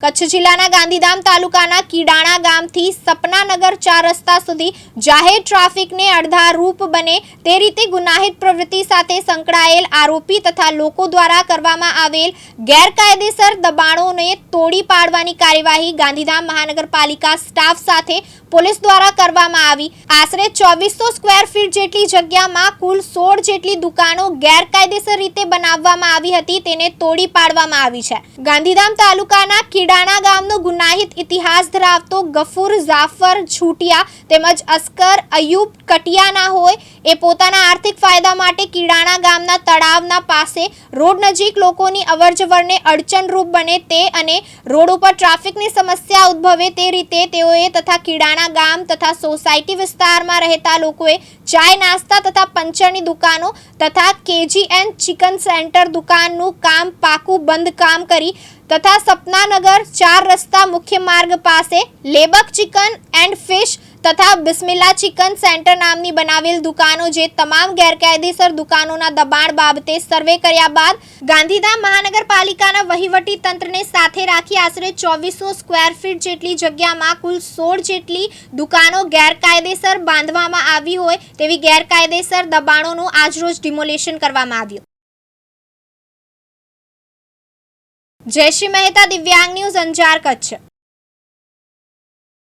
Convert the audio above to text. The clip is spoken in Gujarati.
કચ્છ જિલ્લાના ગાંધીધામ તાલુકાના કીડાણા ગામથી સપનાનગર ચાર રસ્તા સુધી જાહેર ટ્રાફિકને અડધા રૂપ બને તે રીતે ગુનાહિત પ્રવૃત્તિ સાથે સંકળાયેલ આરોપી તથા લોકો દ્વારા કરવામાં આવેલ ગેરકાયદેસર દબાણોને તોડી પાડવાની કાર્યવાહી ગાંધીધામ મહાનગરપાલિકા સ્ટાફ સાથે પોલીસ દ્વારા કરવામાં આવી. આશરે ચોવીસો સ્ક્વેર ફીટ જેટલી જગ્યામાં કુલ સોળ જેટલી દુકાનો ગેરકાયદેસર રીતે બનાવવામાં આવી હતી, તેને તોડી પાડવામાં આવી છે. ગાંધીધામ તાલુકાના કીડાણા ગામનો ગુનાહિત ઇતિહાસ ધરાવતો ગફુર જાફર છૂટિયા તેમજ અસ્કર અયુબ કટિયાના હોય, એ પોતાના આર્થિક ફાયદા માટે કીડાણા ગામના તળાવના પાસે રોડ નજીક લોકોની અવરજવરને અડચણરૂપ બને તે અને રોડ ઉપર ટ્રાફિકની સમસ્યા ઉદ્ભવે તે રીતે તેઓએ તથા કીડાણા ગામ તથા સોસાયટી વિસ્તારમાં રહેતા લોકોએ ચાય નાસ્તા તથા પંચરની દુકાનો તથા કેજીએન ચિકન સેન્ટર દુકાનનું કામ પાકું બંધ કામ કરી તથા સપનાનગર ચાર રસ્તા મુખ્ય માર્ગ પાસે લેબક ચિકન એન્ડ ફિશ તથા બિસ્મિલ્લા ચિકન સેન્ટર નામની બનાવેલ દુકાનો જે તમામ ગેરકાયદેસર દુકાનોના દબાણ બાબતે સર્વે કર્યા બાદ ગાંધીધામ મહાનગરપાલિકાના વહીવટી તંત્રને સાથે રાખી આશરે ચોવીસો સ્ક્વેર ફીટ જેટલી જગ્યામાં કુલ સોળ જેટલી દુકાનો ગેરકાયદેસર બાંધવામાં આવી હોય તેવી ગેરકાયદેસર દબાણોનું આજરોજ ડિમોલેશન કરવામાં આવ્યું. જયશ્રી મહેતા, દિવ્યાંગ ન્યૂઝ અંજાર કચ્છ.